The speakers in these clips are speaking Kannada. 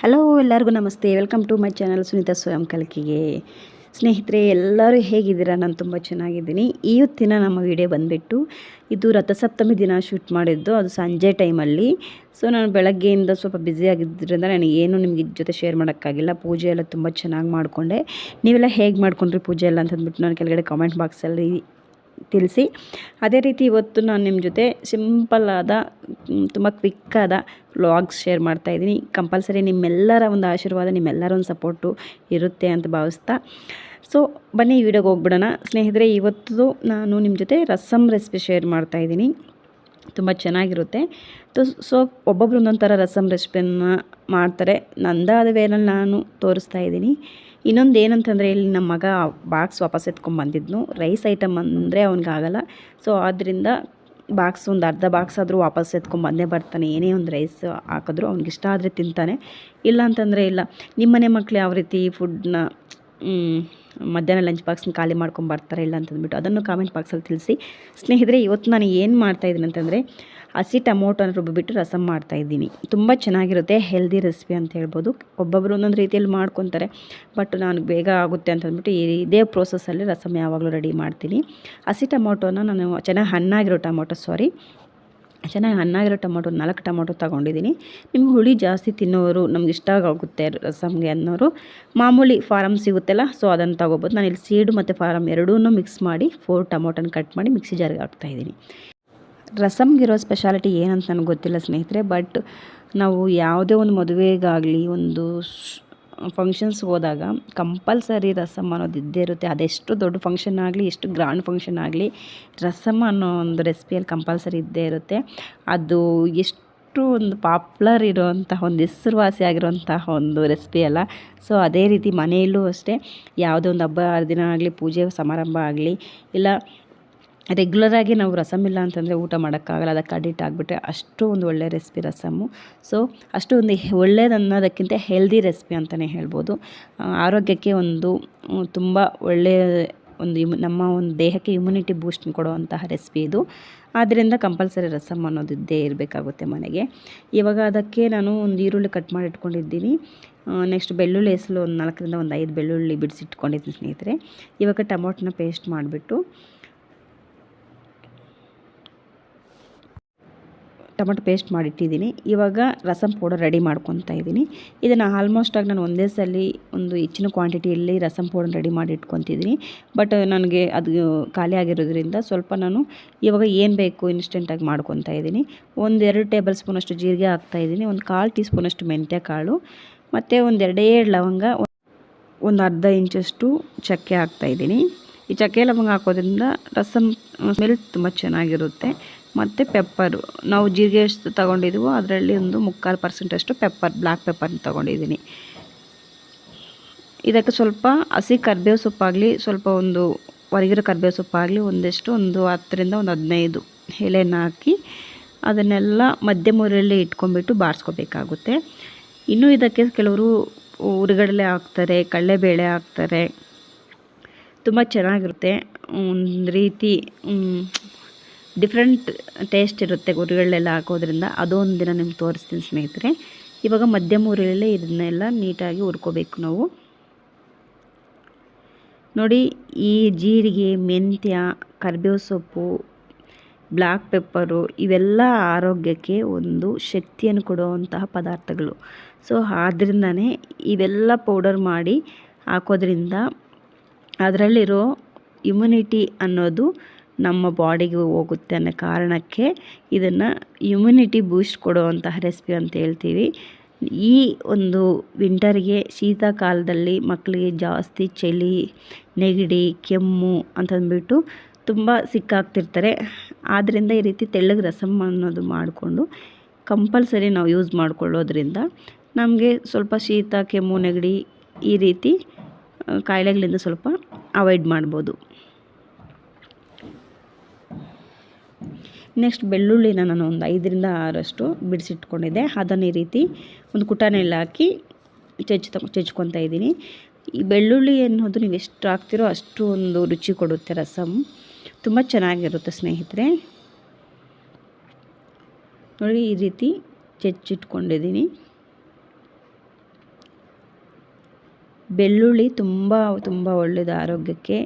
ಹಲೋ ಎಲ್ಲರಿಗೂ ನಮಸ್ತೆ. Welcome to my channel Sunita ಸ್ವಯಂ ಕಲಿಕೆಗೆ. ಸ್ನೇಹಿತರೆ, ಎಲ್ಲರೂ ಹೇಗಿದ್ದೀರಾ? ನಾನು ತುಂಬ ಚೆನ್ನಾಗಿದ್ದೀನಿ. ಇವತ್ತಿನ ನಮ್ಮ ವಿಡಿಯೋ ಬಂದುಬಿಟ್ಟು ಇದು ರಥಸಪ್ತಮಿ ದಿನ ಶೂಟ್ ಮಾಡಿದ್ದು. ಅದು ಸಂಜೆ ಟೈಮಲ್ಲಿ ಸೊ ನಾನು ಬೆಳಗ್ಗೆಯಿಂದ ಸ್ವಲ್ಪ ಬ್ಯುಸಿ ಆಗಿದ್ದರಿಂದ ನನಗೆ ಏನು ನಿಮಗೆ ಜೊತೆ ಶೇರ್ ಮಾಡೋಕ್ಕಾಗಿಲ್ಲ. ಪೂಜೆ ಎಲ್ಲ ತುಂಬ ಚೆನ್ನಾಗಿ ಮಾಡಿಕೊಂಡೆ. ನೀವೆಲ್ಲ ಹೇಗೆ ಮಾಡ್ಕೊಂಡ್ರಿ ಪೂಜೆ ಎಲ್ಲ ಅಂತಂದ್ಬಿಟ್ಟು ನಾನು ಕೆಳಗಡೆ ಕಾಮೆಂಟ್ ಬಾಕ್ಸಲ್ಲಿ ತಿಳಿಸಿ. ಅದೇ ರೀತಿ ಇವತ್ತು ನಾನು ನಿಮ್ಮ ಜೊತೆ ಸಿಂಪಲ್ಲಾದ ತುಂಬ ಕ್ವಿಕ್ಕಾದ ವ್ಲಾಗ್ಸ್ ಶೇರ್ ಮಾಡ್ತಾಯಿದ್ದೀನಿ ಕಂಪಲ್ಸರಿ ನಿಮ್ಮೆಲ್ಲರ ಒಂದು ಆಶೀರ್ವಾದ, ನಿಮ್ಮೆಲ್ಲರ ಒಂದು ಸಪೋರ್ಟು ಇರುತ್ತೆ ಅಂತ ಭಾವಿಸ್ತಾ. ಸೊ ಬನ್ನಿ ವಿಡಿಯೋಗೆ ಹೋಗ್ಬಿಡೋಣ. ಸ್ನೇಹಿತರೆ, ಇವತ್ತು ನಾನು ನಿಮ್ಮ ಜೊತೆ ರಸಮ್ ರೆಸಿಪಿ ಶೇರ್ ಮಾಡ್ತಾಯಿದ್ದೀನಿ ತುಂಬ ಚೆನ್ನಾಗಿರುತ್ತೆ. ಸೊ ಒಬ್ಬೊಬ್ರು ಒಂದೊಂದು ಥರ ರಸಮ್ ರೆಸಿಪಿಯನ್ನು ಮಾಡ್ತಾರೆ. ನಂದಾದ ವೇನಲ್ಲಿ ನಾನು ತೋರಿಸ್ತಾ ಇದ್ದೀನಿ. ಇನ್ನೊಂದು ಏನಂತಂದರೆ ಇಲ್ಲಿ ನಮ್ಮ ಮಗ ಬಾಕ್ಸ್ ವಾಪಸ್ ಎತ್ಕೊಂಡು ಬಂದಿದ್ನು. ರೈಸ್ ಐಟಮ್ ಅಂದರೆ ಅವನಿಗಾಗಲ್ಲ ಸೊ ಆದ್ದರಿಂದ ಬಾಕ್ಸ್ ಒಂದು ಅರ್ಧ ಬಾಕ್ಸ್ ಆದರೂ ವಾಪಸ್ ಎತ್ಕೊಂಡು ಬಂದೇ ಬರ್ತಾನೆ. ಏನೇ ಒಂದು ರೈಸ್ ಹಾಕಿದ್ರು ಅವ್ನಿಗೆ ಇಷ್ಟ ಆದರೆ ತಿಂತಾನೆ. ಇಲ್ಲ ಅಂತಂದರೆ ಇಲ್ಲ. ನಿಮ್ಮನೆ ಮಕ್ಕಳು ಯಾವ ರೀತಿ ಫುಡ್ನ ಮಧ್ಯಾಹ್ನ ಲಂಚ್ ಬಾಕ್ಸ್ನ ಖಾಲಿ ಮಾಡ್ಕೊಂಡು ಬರ್ತಾರೆ ಇಲ್ಲ ಅಂತಂದ್ಬಿಟ್ಟು ಅದನ್ನು ಕಾಮೆಂಟ್ ಬಾಕ್ಸಲ್ಲಿ ತಿಳಿಸಿ. ಸ್ನೇಹಿತರೆ, ಇವತ್ತು ನಾನು ಏನು ಮಾಡ್ತಾಯಿದ್ದೀನಿ ಅಂತಂದರೆ ಹಸಿ ಟೊಮೊಟೊನ ರುಬ್ಬಿಬಿಟ್ಟು ರಸಮ್ ಮಾಡ್ತಾಯಿದ್ದೀನಿ ತುಂಬ ಚೆನ್ನಾಗಿರುತ್ತೆ ಹೆಲ್ದಿ ರೆಸಿಪಿ ಅಂತ ಹೇಳ್ಬೋದು. ಒಬ್ಬೊಬ್ಬರು ಒಂದೊಂದು ರೀತಿಯಲ್ಲಿ ಮಾಡ್ಕೊತಾರೆ ಬಟ್ ನಾನು ಬೇಗ ಆಗುತ್ತೆ ಅಂತಂದ್ಬಿಟ್ಟು ಇದೇ ಪ್ರೋಸೆಸ್ಸಲ್ಲಿ ರಸಮ್ ಯಾವಾಗಲೂ ರೆಡಿ ಮಾಡ್ತೀನಿ. ಹಸಿ ಟೊಮೊಟೊನ ನಾನು ಚೆನ್ನಾಗಿ ಹಣ್ಣಾಗಿರೋ ಟೊಮೊಟೊ ಸಾರಿ ಚೆನ್ನಾಗಿ ಹಣ್ಣಾಗಿರೋ ಟೊಮೊಟೊ, ನಾಲ್ಕು ಟೊಮೊಟೊ ತೊಗೊಂಡಿದ್ದೀನಿ. ನಿಮ್ಗೆ ಹುಳಿ ಜಾಸ್ತಿ ತಿನ್ನೋರು ನಮ್ಗೆ ಇಷ್ಟ ಆಗುತ್ತೆ ರಸಮ್ಗೆ ಅನ್ನೋರು. ಮಾಮೂಲಿ ಫಾರಮ್ ಸಿಗುತ್ತಲ್ಲ ಸೊ ಅದನ್ನು ತೊಗೋಬೋದು. ನಾನು ಇಲ್ಲಿ ಸೀಡು ಮತ್ತು ಫಾರಮ್ ಎರಡೂ ಮಿಕ್ಸ್ ಮಾಡಿ ಫೋರ್ ಟೊಮೊಟೊನ ಕಟ್ ಮಾಡಿ ಮಿಕ್ಸಿ ಜಾರಿಗೆ ಹಾಕ್ತಾಯಿದ್ದೀನಿ ರಸಮ್ಗಿರೋ ಸ್ಪೆಷಾಲಿಟಿ ಏನಂತ ನನಗೆ ಗೊತ್ತಿಲ್ಲ ಸ್ನೇಹಿತರೆ ಬಟ್ ನಾವು ಯಾವುದೇ ಒಂದು ಮದುವೆಗಾಗಲಿ, ಒಂದು ಫಂಕ್ಷನ್ಸ್ ಹೋದಾಗ ಕಂಪಲ್ಸರಿ ರಸಮ್ ಅನ್ನೋದು ಇದ್ದೇ ಇರುತ್ತೆ. ಅದೆಷ್ಟು ದೊಡ್ಡ ಫಂಕ್ಷನ್ ಆಗಲಿ, ಎಷ್ಟು ಗ್ರ್ಯಾಂಡ್ ಫಂಕ್ಷನ್ ಆಗಲಿ, ರಸಮ್ ಅನ್ನೋ ಒಂದು ರೆಸಿಪಿಯಲ್ಲಿ ಕಂಪಲ್ಸರಿ ಇದ್ದೇ ಇರುತ್ತೆ. ಅದು ಎಷ್ಟು ಒಂದು ಪಾಪ್ಯುಲರ್ ಇರೋವಂತಹ ಒಂದು ಹೆಸರುವಾಸಿ ಆಗಿರುವಂತಹ ಒಂದು ರೆಸಿಪಿ ಅಲ್ಲ. ಸೊ ಅದೇ ರೀತಿ ಮನೆಯಲ್ಲೂ ಅಷ್ಟೇ, ಯಾವುದೇ ಒಂದು ಹಬ್ಬ, ಹರಿದಿನ ಆಗಲಿ, ಪೂಜೆ, ಸಮಾರಂಭ ಆಗಲಿ, ಇಲ್ಲ ರೆಗ್ಯುಲರಾಗಿ ನಾವು ರಸಮ್ ಇಲ್ಲ ಅಂತಂದರೆ ಊಟ ಮಾಡೋಕ್ಕಾಗಲ್ಲ, ಅದಕ್ಕೆ ಅಡಿಟ್ ಆಗಿಬಿಟ್ರೆ ಅಷ್ಟು ಒಂದು ಒಳ್ಳೆಯ ರೆಸಿಪಿ ರಸಮ್ಮು ಸೊ ಅಷ್ಟು ಒಂದು ಒಳ್ಳೇದು ಅನ್ನೋದಕ್ಕಿಂತ ಹೆಲ್ದಿ ರೆಸಿಪಿ ಅಂತಲೇ ಹೇಳ್ಬೋದು. ಆರೋಗ್ಯಕ್ಕೆ ಒಂದು ತುಂಬ ಒಳ್ಳೆಯ ಒಂದು ಇಮ್, ನಮ್ಮ ಒಂದು ದೇಹಕ್ಕೆ ಇಮ್ಯುನಿಟಿ ಬೂಸ್ಟ್ ಕೊಡುವಂತಹ ರೆಸಿಪಿ ಇದು. ಆದ್ದರಿಂದ ಕಂಪಲ್ಸರಿ ರಸಮ್ ಅನ್ನೋದು ಇದ್ದೇ ಇರಬೇಕಾಗುತ್ತೆ ಮನೆಗೆ. ಇವಾಗ ಅದಕ್ಕೆ ನಾನು ಒಂದು ಈರುಳ್ಳಿ ಕಟ್ ಮಾಡಿ ಇಟ್ಕೊಂಡಿದ್ದೀನಿ. ನೆಕ್ಸ್ಟ್ ಬೆಳ್ಳುಳ್ಳಿ ಹೆಸಲು ಒಂದು ನಾಲ್ಕರಿಂದ ಒಂದು ಐದು ಬೆಳ್ಳುಳ್ಳಿ ಬಿಡಿಸಿಟ್ಕೊಂಡಿದ್ದೀನಿ ಸ್ನೇಹಿತರೆ. ಇವಾಗ ಟೊಮೊಟೊನ ಪೇಸ್ಟ್ ಮಾಡಿಬಿಟ್ಟು ಟೊಮೆಟೊ ಪೇಸ್ಟ್ ಮಾಡಿಟ್ಟಿದ್ದೀನಿ. ಇವಾಗ ರಸಂ ಪೌಡರ್ ರೆಡಿ ಮಾಡ್ಕೊತಾ ಇದ್ದೀನಿ. ಇದನ್ನು ಆಲ್ಮೋಸ್ಟಾಗಿ ನಾನು ಒಂದೇ ಸಲ ಒಂದು ಹೆಚ್ಚಿನ ಕ್ವಾಂಟಿಟಿಯಲ್ಲಿ ರಸಂ ಪೌಡರ್ ರೆಡಿ ಮಾಡಿ ಇಟ್ಕೊತಿದ್ದೀನಿ. ಬಟ್ ನನಗೆ ಅದು ಖಾಲಿ ಆಗಿರೋದ್ರಿಂದ ಸ್ವಲ್ಪ ನಾನು ಇವಾಗ ಏನು ಬೇಕು ಇನ್ಸ್ಟೆಂಟಾಗಿ ಮಾಡ್ಕೊತಾ ಇದ್ದೀನಿ. ಒಂದು ಎರಡು ಟೇಬಲ್ ಸ್ಪೂನಷ್ಟು ಜೀರಿಗೆ ಹಾಕ್ತಾಯಿದ್ದೀನಿ ಒಂದು ಕಾಲು ಟೀ ಸ್ಪೂನಷ್ಟು ಮೆಂತ್ಯ ಕಾಳು. ಮತ್ತು ಒಂದು ಎರಡೇ ಲವಂಗ, ಒಂದು ಅರ್ಧ ಇಂಚಷ್ಟು ಚಕ್ಕೆ ಹಾಕ್ತಾಯಿದ್ದೀನಿ ಈ ಚಕ್ಕೆ ಲವಂಗ ಹಾಕೋದ್ರಿಂದ ರಸಮ್ ಸ್ಮೆಲ್ ತುಂಬ ಚೆನ್ನಾಗಿರುತ್ತೆ. ಮತ್ತು ಪೆಪ್ಪರು. ನಾವು ಜೀರಿಗೆ ಎಷ್ಟು ತೊಗೊಂಡಿದ್ವೋ ಅದರಲ್ಲಿ ಒಂದು ಮುಕ್ಕಾಲು ಪರ್ಸೆಂಟಷ್ಟು ಪೆಪ್ಪರ್ ಬ್ಲ್ಯಾಕ್ ಪೆಪ್ಪರ್ನ ತೊಗೊಂಡಿದ್ದೀನಿ. ಇದಕ್ಕೆ ಸ್ವಲ್ಪ ಹಸಿ ಕರ್ಬೇವು ಸೊಪ್ಪಾಗಲಿ ಸ್ವಲ್ಪ ಒಂದು ಹೊರಗಿರೋ ಕರ್ಬೇವು ಸೊಪ್ಪಾಗಲಿ ಒಂದಷ್ಟು, ಒಂದು ಹತ್ತರಿಂದ ಒಂದು ಹದಿನೈದು ಎಲೆನ ಹಾಕಿ ಅದನ್ನೆಲ್ಲ ಮಧ್ಯಮ ಉರಿಯಲ್ಲಿ ಇಟ್ಕೊಂಡ್ಬಿಟ್ಟು ಬಾರಿಸ್ಕೋಬೇಕಾಗುತ್ತೆ. ಇನ್ನೂ ಇದಕ್ಕೆ ಕೆಲವರು ಉರುಗಡಲೆ ಹಾಕ್ತಾರೆ, ಕಡಲೆಬೇಳೆ ಹಾಕ್ತಾರೆ. ತುಂಬ ಚೆನ್ನಾಗಿರುತ್ತೆ. ಒಂದು ರೀತಿ ಡಿಫ್ರೆಂಟ್ ಟೇಸ್ಟ್ ಇರುತ್ತೆ ಹುರಿಗಡಲೆಲ್ಲ ಹಾಕೋದ್ರಿಂದ. ಅದೊಂದು ದಿನ ನಿಮ್ಗೆ ತೋರಿಸ್ತೀನಿ ಸ್ನೇಹಿತರೆ. ಇವಾಗ ಮಧ್ಯಮ ಉರಿಯಲ್ಲೇ ಇದನ್ನೆಲ್ಲ ನೀಟಾಗಿ ಹುರ್ಕೋಬೇಕು ನಾವು. ನೋಡಿ, ಈ ಜೀರಿಗೆ, ಮೆಂತ್ಯ, ಕರಿಬೇವು ಸೊಪ್ಪು ಬ್ಲ್ಯಾಕ್ ಪೆಪ್ಪರು ಇವೆಲ್ಲ ಆರೋಗ್ಯಕ್ಕೆ ಒಂದು ಶಕ್ತಿಯನ್ನು ಕೊಡುವಂತಹ ಪದಾರ್ಥಗಳು. ಸೊ ಆದ್ದರಿಂದನೇ ಇವೆಲ್ಲ ಪೌಡರ್ ಮಾಡಿ ಹಾಕೋದ್ರಿಂದ ಅದರಲ್ಲಿರೋ ಇಮ್ಯುನಿಟಿ ಅನ್ನೋದು ನಮ್ಮ ಬಾಡಿಗೆ ಹೋಗುತ್ತೆ ಅನ್ನೋ ಕಾರಣಕ್ಕೆ ಇದನ್ನು ಇಮ್ಯುನಿಟಿ ಬೂಸ್ಟ್ ಕೊಡುವಂತಹ ರೆಸಿಪಿ ಅಂತ ಹೇಳ್ತೀವಿ. ಈ ಒಂದು ವಿಂಟರ್ಗೆ ಶೀತಕಾಲದಲ್ಲಿ ಮಕ್ಕಳಿಗೆ ಜಾಸ್ತಿ ಚಳಿ, ನೆಗಡಿ, ಕೆಮ್ಮು ಅಂತಂದ್ಬಿಟ್ಟು ತುಂಬ ಸಿಕ್ಕಾಗ್ತಿರ್ತಾರೆ. ಆದ್ದರಿಂದ ಈ ರೀತಿ ತೆಳ್ಳಗೆ ರಸಮ್ ಅನ್ನೋದು ಮಾಡಿಕೊಂಡು ಕಂಪಲ್ಸರಿ ನಾವು ಯೂಸ್ ಮಾಡಿಕೊಳ್ಳೋದ್ರಿಂದ ನಮಗೆ ಸ್ವಲ್ಪ ಶೀತ, ಕೆಮ್ಮು, ನೆಗಡಿ ಈ ರೀತಿ ಕಾಯಿಲೆಗಳಿಂದ ಸ್ವಲ್ಪ ಅವಾಯ್ಡ್ ಮಾಡ್ಬೋದು. ನೆಕ್ಸ್ಟ್ ಬೆಳ್ಳುಳ್ಳಿನ ನಾನು ಒಂದು ಐದರಿಂದ ಆರಷ್ಟು ಬಿಡಿಸಿಟ್ಕೊಂಡಿದ್ದೆ. ಅದನ್ನು ಈ ರೀತಿ ಒಂದು ಕುಟಾನೆಲ್ಲ ಹಾಕಿ ಚಚ್ಚ ಚಚ್ಕೊತಾ ಇದ್ದೀನಿ. ಈ ಬೆಳ್ಳುಳ್ಳಿ ಅನ್ನೋದು ನೀವು ಎಷ್ಟು ಹಾಕ್ತಿರೋ ಅಷ್ಟು ಒಂದು ರುಚಿ ಕೊಡುತ್ತೆ ರಸಮ್ ತುಂಬ ಚೆನ್ನಾಗಿರುತ್ತೆ ಸ್ನೇಹಿತರೆ. ನೋಡಿ ಈ ರೀತಿ ಚಚ್ಚಿಟ್ಕೊಂಡಿದ್ದೀನಿ. ಬೆಳ್ಳುಳ್ಳಿ ತುಂಬ ತುಂಬ ಒಳ್ಳೆಯದು ಆರೋಗ್ಯಕ್ಕೆ.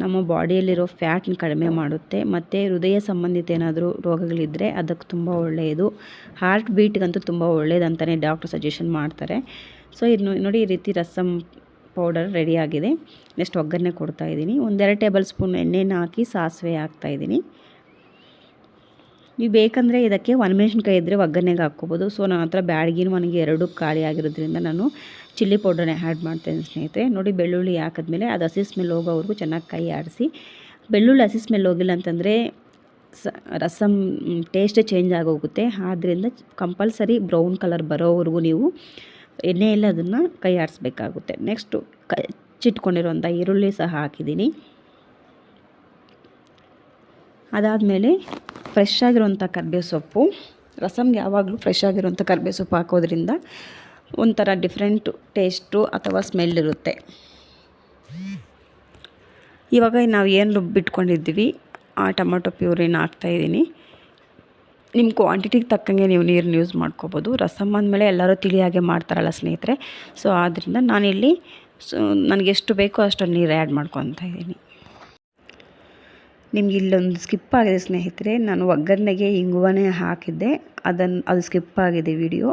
ನಮ್ಮ ಬಾಡಿಯಲ್ಲಿರೋ ಫ್ಯಾಟ್ನ ಕಡಿಮೆ ಮಾಡುತ್ತೆ. ಮತ್ತು ಹೃದಯ ಸಂಬಂಧಿತ ಏನಾದರೂ ರೋಗಗಳಿದ್ದರೆ ಅದಕ್ಕೆ ತುಂಬ ಒಳ್ಳೆಯದು. ಹಾರ್ಟ್ ಬೀಟ್ಗಂತೂ ತುಂಬ ಒಳ್ಳೆಯದಂತಲೇ ಡಾಕ್ಟ್ರ್ ಸಜೆಷನ್ ಮಾಡ್ತಾರೆ. ಸೊ, ಇದು ನೋಡಿ ಈ ರೀತಿ ರಸಮ್ ಪೌಡರ್ ರೆಡಿಯಾಗಿದೆ ನೆಕ್ಸ್ಟ್ ಒಗ್ಗರಣೆ ಕೊಡ್ತಾ ಇದ್ದೀನಿ. ಒಂದೆರಡು ಟೇಬಲ್ ಸ್ಪೂನ್ ಎಣ್ಣೆನ ಹಾಕಿ ಸಾಸಿವೆ ಹಾಕ್ತಾಯಿದ್ದೀನಿ ನೀವು ಬೇಕಂದರೆ ಇದಕ್ಕೆ ಒಣಮೆಣ್ಸಿನ್ಕಾಯಿ ಇದ್ದರೆ ಒಗ್ಗರಣೆಗೆ ಹಾಕ್ಕೋಬೋದು. ಸೊ, ನನ್ನ ಹತ್ರ ಬ್ಯಾಡಗಿನೂ ನನಗೆ ಎರಡು ಖಾಲಿ ಆಗಿರೋದ್ರಿಂದ ನಾನು ಚಿಲ್ಲಿ ಪೌಡ್ರನ್ನ ಆ್ಯಡ್ ಮಾಡ್ತೇನೆ ಸ್ನೇಹಿತರೆ. ನೋಡಿ ಬೆಳ್ಳುಳ್ಳಿ ಹಾಕಿದ್ಮೇಲೆ ಅದು ಹಸಿ ಸ್ಮೆಲ್ ಹೋಗೋವರೆಗೂ ಚೆನ್ನಾಗಿ ಕೈ ಆಡಿಸಿ ಬೆಳ್ಳುಳ್ಳಿ ಹಸಿ ಸ್ಮೆಲ್ ಹೋಗಿಲ್ಲ ಅಂತಂದರೆ ಸ ರಸಮ್ ಟೇಸ್ಟೇ ಚೇಂಜ್ ಆಗೋಗುತ್ತೆ. ಆದ್ದರಿಂದ ಕಂಪಲ್ಸರಿ ಬ್ರೌನ್ ಕಲರ್ ಬರೋವರೆಗೂ ನೀವು ಎಣ್ಣೆಯಲ್ಲಿ ಅದನ್ನು ಕೈ ಆಡಿಸ್ಬೇಕಾಗುತ್ತೆ ನೆಕ್ಸ್ಟು ಕ ಚಿಟ್ಕೊಂಡಿರುವಂಥ ಈರುಳ್ಳಿ ಸಹ ಹಾಕಿದ್ದೀನಿ. ಅದಾದಮೇಲೆ ಫ್ರೆಶ್ ಆಗಿರುವಂಥ ಕರ್ಬೇವು ಸೊಪ್ಪು. ರಸಮ್ಗೆ ಯಾವಾಗಲೂ ಫ್ರೆಶ್ ಆಗಿರುವಂಥ ಕರ್ಬೇವು ಸೊಪ್ಪು ಹಾಕೋದ್ರಿಂದ ಒಂಥರ ಡಿಫ್ರೆಂಟು ಟೇಸ್ಟು ಅಥವಾ ಸ್ಮೆಲ್ ಇರುತ್ತೆ. ಇವಾಗ ನಾವು ಏನು ರುಬ್ಬಿಟ್ಕೊಂಡಿದ್ದೀವಿ ಆ ಟೊಮೊಟೊ ಪ್ಯೂರಿನ ಹಾಕ್ತಾಯಿದ್ದೀನಿ ನಿಮ್ಮ ಕ್ವಾಂಟಿಟಿಗೆ ತಕ್ಕಂಗೆ ನೀವು ನೀರನ್ನ ಯೂಸ್ ಮಾಡ್ಕೋಬೋದು. ರಸಮ್ ಅಂದಮೇಲೆ ಎಲ್ಲರೂ ತಿಳಿಯಾಗೆ ಮಾಡ್ತಾರಲ್ಲ ಸ್ನೇಹಿತರೆ ಸೊ ಆದ್ದರಿಂದ ನಾನಿಲ್ಲಿ ಸೊ ನನಗೆ ಎಷ್ಟು ಬೇಕೋ ಅಷ್ಟು ನೀರು ಆ್ಯಡ್ ಮಾಡ್ಕೊತಾ ಇದ್ದೀನಿ. ನಿಮ್ಗೆ ಇಲ್ಲೊಂದು ಸ್ಕಿಪ್ ಆಗಿದೆ ಸ್ನೇಹಿತರೆ, ನಾನು ಒಗ್ಗರಣೆಗೆ ಹಿಂಗುವನೇ ಹಾಕಿದ್ದೆ. ಅದನ್ನು ಅದು ಸ್ಕಿಪ್ ಆಗಿದೆ ವಿಡಿಯೋ.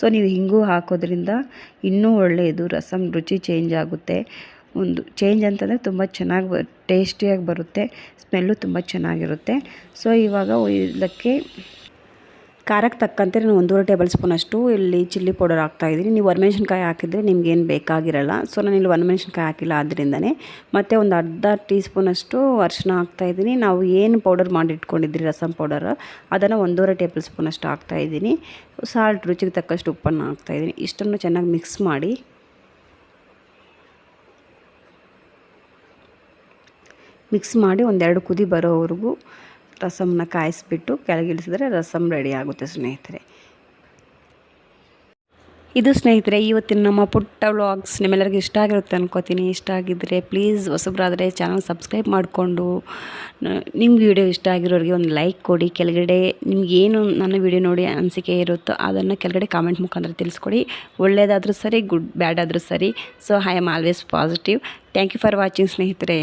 ಸೊ, ನೀವು ಹಿಂಗು ಹಾಕೋದ್ರಿಂದ ಇನ್ನೂ ಒಳ್ಳೆಯದು ರಸಮ್ ರುಚಿ ಚೇಂಜ್ ಆಗುತ್ತೆ. ಒಂದು, ಚೇಂಜ್ ಅಂತಂದರೆ ತುಂಬ ಚೆನ್ನಾಗಿ ಬ, ಟೇಸ್ಟಿಯಾಗಿ ಬರುತ್ತೆ, ಸ್ಮೆಲ್ಲು ತುಂಬ ಚೆನ್ನಾಗಿರುತ್ತೆ. ಸೊ, ಇವಾಗ ಇದಕ್ಕೆ ಖಾರಕ್ಕೆ ತಕ್ಕಂತೆ ನಾನು ಒಂದೂವರೆ ಟೇಬಲ್ ಸ್ಪೂನ್ ಅಷ್ಟು ಇಲ್ಲಿ ಚಿಲ್ಲಿ ಪೌಡರ್ ಹಾಕ್ತಾಯಿದ್ದೀನಿ ನೀವು ಒಣಮೆಣ್ಸಿನ್ಕಾಯಿ ಹಾಕಿದರೆ ನಿಮ್ಗೇನು ಬೇಕಾಗಿರಲ್ಲ. ಸೊ ನಾನು ಇಲ್ಲಿ ಒಣಮೆಣ್ಸಿನ್ಕಾಯಿ ಹಾಕಿಲ್ಲ ಆದ್ದರಿಂದನೇ ಮತ್ತು ಒಂದು ಅರ್ಧ ಟೀ ಸ್ಪೂನಷ್ಟು ಹಾಕ್ತಾ ಇದ್ದೀನಿ. ನಾವು ಏನು ಪೌಡರ್ ಮಾಡಿಟ್ಕೊಂಡಿದ್ರಿ ರಸಮ್ ಪೌಡರ್, ಅದನ್ನು ಒಂದೂವರೆ ಟೇಬಲ್ ಸ್ಪೂನ್ ಅಷ್ಟು ಹಾಕ್ತಾ ಇದ್ದೀನಿ. ಸಾಲ್ಟ್, ರುಚಿಗೆ ತಕ್ಕಷ್ಟು ಉಪ್ಪನ್ನು ಹಾಕ್ತಾಯಿದ್ದೀನಿ ಇಷ್ಟನ್ನು ಚೆನ್ನಾಗಿ ಮಿಕ್ಸ್ ಮಾಡಿ. ಮಿಕ್ಸ್ ಮಾಡಿ ಒಂದೆರಡು ಕುದಿ ಬರೋವರೆಗೂ ರಸಮ್ನ ಕಾಯಿಸಿಬಿಟ್ಟು ಕೆಳಗಿಳಿಸಿದ್ರೆ ರಸಮ್ ರೆಡಿ ಆಗುತ್ತೆ ಸ್ನೇಹಿತರೆ. ಇದು ಸ್ನೇಹಿತರೆ, ಇವತ್ತಿನ ನಮ್ಮ ಪುಟ್ಟ ವ್ಲಾಗ್ಸ್ ನಿಮ್ಮೆಲ್ಲರಿಗೂ ಇಷ್ಟ ಆಗಿರುತ್ತೆ ಅನ್ಕೋತೀನಿ. ಇಷ್ಟ ಆಗಿದ್ದರೆ ಪ್ಲೀಸ್ ಹೊಸಬ್ರಾದರೆ ಚಾನಲ್ ಸಬ್ಸ್ಕ್ರೈಬ್ ಮಾಡಿಕೊಂಡು ನಿಮ್ಗೆ ವಿಡಿಯೋ ಇಷ್ಟ ಆಗಿರೋರಿಗೆ ಒಂದು ಲೈಕ್ ಕೊಡಿ. ಕೆಳಗಡೆ ನಿಮ್ಗೇನು ನನ್ನ ವಿಡಿಯೋ ನೋಡಿ ಅನಿಸಿಕೆ ಇರುತ್ತೋ ಅದನ್ನು ಕೆಳಗಡೆ ಕಾಮೆಂಟ್ ಮುಖಾಂತರ ತಿಳಿಸ್ಕೊಡಿ. ಒಳ್ಳೆಯದಾದರೂ ಸರಿ ಗುಡ್ ಬ್ಯಾಡ್ ಆದರೂ ಸರಿ. So I am always positive thank you for watching ಸ್ನೇಹಿತರೆ.